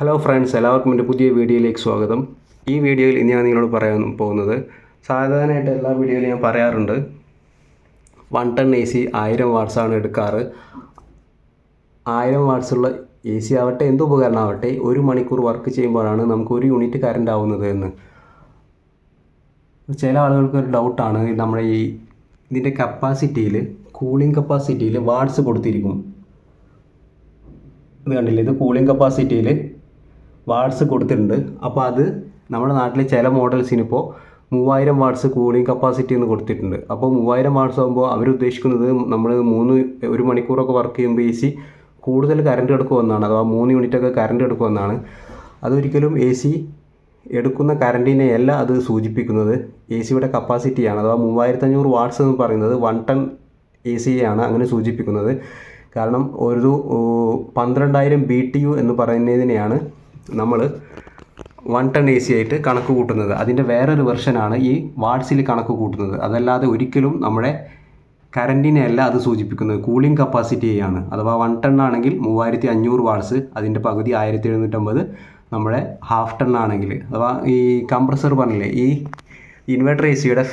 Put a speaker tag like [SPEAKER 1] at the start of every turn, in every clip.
[SPEAKER 1] Hello friends എല്ലാവർക്കും എന്റെ പുതിയ വീഡിയോയിലേക്ക് സ്വാഗതം. ഈ വീഡിയോയിൽ ഇനി ഞാൻ നിങ്ങളോട് പറയാൻ പോകുന്നത് സാധാരണയായിട്ട് എല്ലാ വീഡിയോയിലും ഞാൻ പറയാറുണ്ട്. വൺ ടൺ എ സി ആയിരം വാട്ട്സാണ് എടുക്കാറ്. ആയിരം വാട്ട്സുള്ള എ സി ആവട്ടെ എന്ത് ഉപകരണമാവട്ടെ ഒരു മണിക്കൂർ വർക്ക് ചെയ്യുമ്പോഴാണ് നമുക്ക് ഒരു യൂണിറ്റ് കറണ്ട് ആവുന്നത് എന്ന്. ചില ആളുകൾക്ക് ഒരു ഡൗട്ടാണ് നമ്മുടെ ഈ ഇതിന്റെ കപ്പാസിറ്റിയിൽ കൂളിംഗ് കപ്പാസിറ്റിയിൽ വാട്സ് കൊടുത്തിരിക്കും. ഇത് കണ്ടില്ലേ? ഇത് കൂളിംഗ് കപ്പാസിറ്റിയിൽ വാട്ട്സ് കൊടുത്തിട്ടുണ്ട്. അപ്പോൾ അത് നമ്മുടെ നാട്ടിലെ ചില മോഡൽസിന് ഇപ്പോൾ മൂവായിരം വാട്ട്സ് കൂളിംഗ് കപ്പാസിറ്റി എന്ന് കൊടുത്തിട്ടുണ്ട്. അപ്പോൾ മൂവായിരം വാട്ട്സ് ആകുമ്പോൾ അവർ ഉദ്ദേശിക്കുന്നത് നമ്മൾ മൂന്ന് ഒരു മണിക്കൂറൊക്കെ വർക്ക് ചെയ്യുമ്പോൾ എ സി കൂടുതൽ കറണ്ട് എടുക്കുമെന്നാണ്. അഥവാ മൂന്ന് യൂണിറ്റൊക്കെ കറണ്ട് എടുക്കുമെന്നാണ്. അതൊരിക്കലും എ സി എടുക്കുന്ന കറണ്ടിനെയല്ല അത് സൂചിപ്പിക്കുന്നത്. എ സിയുടെ കപ്പാസിറ്റിയാണ് അഥവാ മൂവായിരത്തഞ്ഞൂറ് വാട്ട്സ് എന്ന് പറയുന്നത് വൺ ടൺ എ സിയാണ് അങ്ങനെ സൂചിപ്പിക്കുന്നത്. കാരണം ഒരു പന്ത്രണ്ടായിരം ബി ടി യു എന്ന് പറയുന്നതിനെയാണ് നമ്മൾ വൺ ടൺ എ സി ആയിട്ട് കണക്ക് കൂട്ടുന്നത്. അതിന്റെ വേറൊരു വെർഷനാണ് ഈ വാട്സിൽ കണക്ക് കൂട്ടുന്നത്. അതല്ലാതെ ഒരിക്കലും നമ്മുടെ കറന്റിനെ അല്ല അത് സൂചിപ്പിക്കുന്നത്. കൂളിംഗ് കപ്പാസിറ്റിയാണ് അഥവാ വൺ ടൺ ആണെങ്കിൽ മൂവായിരത്തി അഞ്ഞൂറ് വാട്ട്സ് അതിന്റെ പകുതി ആയിരത്തി എഴുന്നൂറ്റമ്പത് നമ്മുടെ ഹാഫ് ടൺ ആണെങ്കിൽ. അഥവാ ഈ കംപ്രസർ പറഞ്ഞില്ലേ ഈ ഇൻവെർട്ടർ എ സിയുടെ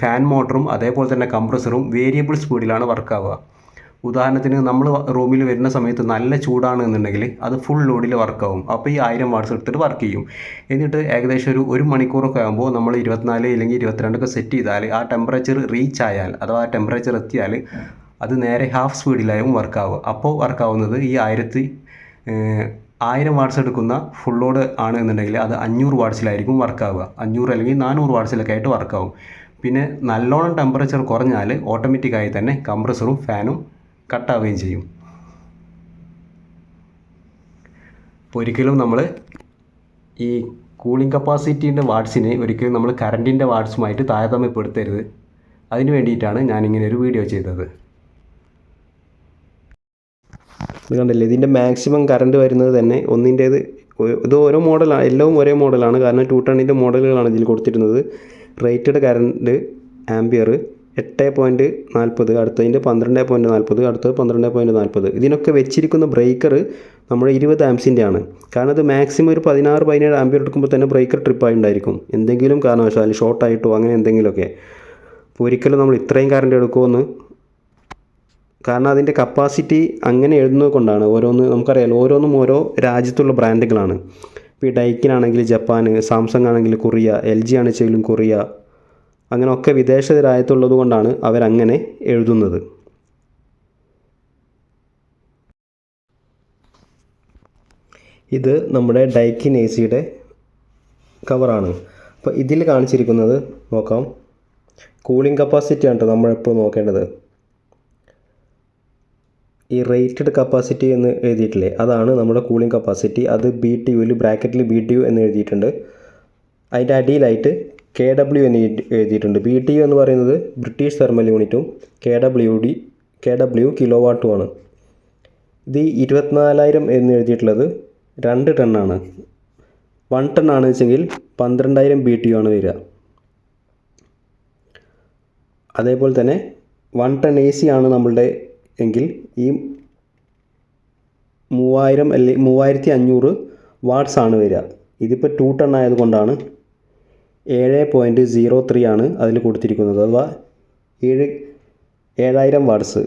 [SPEAKER 1] ഫാൻ മോട്ടറും അതേപോലെ തന്നെ കംപ്രസറും വേരിയബിൾ സ്പീഡിലാണ് വർക്ക് ആവുക. ഉദാഹരണത്തിന് നമ്മൾ റൂമിൽ വരുന്ന സമയത്ത് നല്ല ചൂടാണ് എന്നുണ്ടെങ്കിൽ അത് ഫുൾ ലോഡിൽ വർക്കാവും അപ്പോൾ ഈ ആയിരം വാട്സ് എടുത്തിട്ട് വർക്ക് ചെയ്യും. എന്നിട്ട് ഏകദേശം ഒരു ഒരു മണിക്കൂറൊക്കെ ആകുമ്പോൾ നമ്മൾ ഇരുപത്തിനാല് അല്ലെങ്കിൽ ഇരുപത്തിരണ്ടൊക്കെ സെറ്റ് ചെയ്താൽ ആ ടെമ്പറേച്ചർ റീച്ച് ആയാൽ അഥവാ ആ ടെമ്പറേച്ചർ എത്തിയാൽ അത് നേരെ ഹാഫ് സ്പീഡിലായും വർക്കാവും അപ്പോൾ വർക്കാവുന്നത് ഈ ആയിരത്തി ആയിരം വാട്സ് എടുക്കുന്ന ഫുൾ ലോഡ് ആണ് എന്നുണ്ടെങ്കിൽ അത് അഞ്ഞൂറ് വാട്ട്സിലായിരിക്കും വർക്കാവുക അഞ്ഞൂറ് അല്ലെങ്കിൽ നാനൂറ് വാട്ട്സിലൊക്കെ ആയിട്ട് വർക്കാവും പിന്നെ നല്ലോണം ടെമ്പറേച്ചർ കുറഞ്ഞാൽ ഓട്ടോമാറ്റിക്കായി തന്നെ കംപ്രസറും ഫാനും കട്ടാവുകയും ചെയ്യും. അപ്പോൾ ഒരിക്കലും നമ്മൾ ഈ കൂളിംഗ് കപ്പാസിറ്റീന്റെ വാട്സിനെ ഒരിക്കലും നമ്മൾ കറണ്ടിന്റെ വാട്സുമായിട്ട് താരതമ്യപ്പെടുത്തരുത്. അതിന് വേണ്ടിയിട്ടാണ് ഞാനിങ്ങനെ ഒരു വീഡിയോ ചെയ്തത്. ഇത് കണ്ടില്ലേ? ഇതിന്റെ മാക്സിമം കറണ്ട് വരുന്നത് തന്നെ ഒന്നിന്റേത് ഇത് ഓരോ മോഡലാണ് എല്ലാം ഒരേ മോഡലാണ് കാരണം ടു ടണ്ണിന്റെ മോഡലുകളാണ് ഇതിൽ കൊടുത്തിരുന്നത്. റേറ്റഡ് കറണ്ട് ആംബിയർ എട്ട് പോയിന്റ് നാൽപ്പത് അടുത്തതിന്റെ പന്ത്രണ്ട് പോയിന്റ് നാൽപ്പത് അടുത്തത് പന്ത്രണ്ട് പോയിന്റ് നാൽപ്പത് ഇതിനൊക്കെ വെച്ചിരിക്കുന്ന ബ്രേക്കർ നമ്മൾ ഇരുപത് ആംസിന്റെ ആണ്. കാരണം അത് മാക്സിമം ഒരു പതിനാറ് പതിനേഴ് ആംബിയർ എടുക്കുമ്പോൾ തന്നെ ബ്രേക്കർ ട്രിപ്പായി ഉണ്ടായിരിക്കും എന്തെങ്കിലും കാരണവശാൽ ഷോർട്ടായിട്ടോ അങ്ങനെ എന്തെങ്കിലുമൊക്കെ. അപ്പോൾ ഒരിക്കലും നമ്മൾ ഇത്രയും കറണ്ട് എടുക്കുമെന്ന് കാരണം അതിന്റെ കപ്പാസിറ്റി അങ്ങനെ എഴുതുന്നത് കൊണ്ടാണ് ഓരോന്ന് നമുക്കറിയാലോ ഓരോന്നും ഓരോ രാജ്യത്തുള്ള ബ്രാൻഡുകളാണ് ഇപ്പോൾ ഈ ഡൈക്കിനാണെങ്കിൽ ജപ്പാൻ സാംസങ് ആണെങ്കിൽ കൊറിയ എൽ ജി ആണെങ്കിലും കൊറിയ അങ്ങനെ ഒക്കെ വിദേശ രാജ്യത്തുള്ളത് കൊണ്ടാണ് അവരങ്ങനെ എഴുതുന്നത്. ഇത് നമ്മുടെ ഡൈക്കിൻ എ സിയുടെ കവറാണ്. അപ്പോൾ ഇതിൽ കാണിച്ചിരിക്കുന്നത് നോക്കാം. കൂളിംഗ് കപ്പാസിറ്റി ആണ് കേട്ടോ നമ്മളെപ്പോൾ നോക്കേണ്ടത്. ഈ റേറ്റഡ് കപ്പാസിറ്റി എന്ന് എഴുതിയിട്ടില്ലേ? അതാണ് നമ്മുടെ കൂളിംഗ് കപ്പാസിറ്റി. അത് ബി ടി യുവിൽ ബ്രാക്കറ്റിൽ ബി ടി യു എന്ന് എഴുതിയിട്ടുണ്ട്. അതിന്റെ അടിയിലായിട്ട് കെ ഡബ്ല്യു എന്ന് എഴുതിയിട്ടുണ്ട്. ബി ടി യു എന്ന് പറയുന്നത് ബ്രിട്ടീഷ് തെർമൽ യൂണിറ്റും K W D K W kilo വാട്ടുമാണ് ഇത് ഇരുപത്തിനാലായിരം എന്ന് എഴുതിയിട്ടുള്ളത് രണ്ട് ടണ്ണാണ്. വൺ ടൺ ആണ് വെച്ചെങ്കിൽ പന്ത്രണ്ടായിരം ബി ടി യു ആണ് വരിക. അതേപോലെ തന്നെ വൺ ടൺ എ സി ആണ് നമ്മളുടെ എങ്കിൽ ഈ മൂവായിരം അല്ലെ മൂവായിരത്തി അഞ്ഞൂറ് വാട്ട്സ് ആണ് വരിക. ഇതിപ്പോൾ ടു ടൺ ആയതുകൊണ്ടാണ് ഏഴ് പോയിന്റ് സീറോ ത്രീ ആണ് അതിൽ കൊടുത്തിരിക്കുന്നത്. അഥവാ ഏഴ് ഏഴായിരം വാട്ട്സ്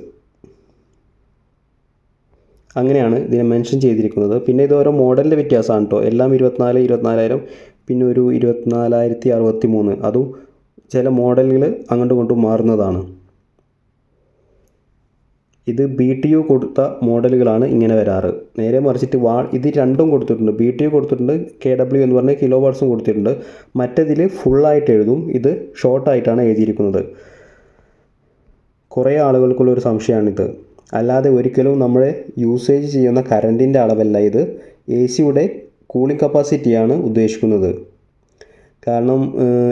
[SPEAKER 1] അങ്ങനെയാണ് ഇതിനെ മെൻഷൻ ചെയ്തിരിക്കുന്നത്. പിന്നെ ഇത് ഓരോ മോഡലിന്റെ വ്യത്യാസമാണ് കേട്ടോ എല്ലാം ഇരുപത്തിനാല് ഇരുപത്തിനാലായിരം പിന്നെ ഒരു ഇരുപത്തിനാലായിരത്തി അറുപത്തി മൂന്ന് അതും ചില മോഡലുകൾ അങ്ങോട്ടും ഇങ്ങോട്ടും മാറുന്നതാണ്. ഇത് ബി ടി യു കൊടുത്ത മോഡലുകളാണ് ഇങ്ങനെ വരാറ്. നേരെ മറിച്ചിട്ട് വാ ഇത് രണ്ടും കൊടുത്തിട്ടുണ്ട്. ബി ടി യു കൊടുത്തിട്ടുണ്ട് കെ ഡബ്ല്യു എന്ന് പറഞ്ഞ കിലോ വാട്ട്സും കൊടുത്തിട്ടുണ്ട്. മറ്റേതിൽ ഫുള്ളായിട്ട് എഴുതും. ഇത് ഷോർട്ടായിട്ടാണ് എഴുതിയിരിക്കുന്നത്. കുറേ ആളുകൾക്കുള്ളൊരു സംശയമാണിത്. അല്ലാതെ ഒരിക്കലും നമ്മൾ യൂസേജ് ചെയ്യുന്ന കറണ്ടിന്റെ അളവല്ല ഇത്. എ സിയുടെ കൂളിംഗ് കപ്പാസിറ്റിയാണ് ഉദ്ദേശിക്കുന്നത്. കാരണം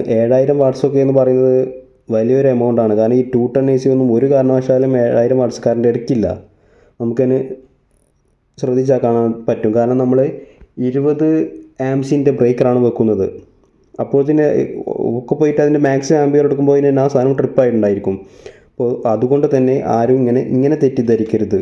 [SPEAKER 1] ഏഴായിരം വാട്ട്സൊക്കെ എന്ന് പറയുന്നത് വലിയൊരു എമൗണ്ട് ആണ്. കാരണം ഈ ടു ടൺ എ സി ഒന്നും ഒരു കാരണവശാലും ഏഴായിരം വാട്ട്സ് കറണ്ട് എടുക്കില്ല നമുക്കതിന് ശ്രദ്ധിച്ചാൽ കാണാൻ പറ്റും. കാരണം നമ്മൾ ഇരുപത് ആംസിന്റെ ബ്രേക്കറാണ് വെക്കുന്നത്. അപ്പോൾ ഇതിന് ഒക്കെ പോയിട്ട് അതിന്റെ മാക്സിമം ആംബിയർ എടുക്കുമ്പോൾ ഇതിന് ആ സാധനം ട്രിപ്പായിട്ടുണ്ടായിരിക്കും അപ്പോൾ അതുകൊണ്ട് തന്നെ ആരും ഇങ്ങനെ ഇങ്ങനെ തെറ്റിദ്ധരിക്കരുത്.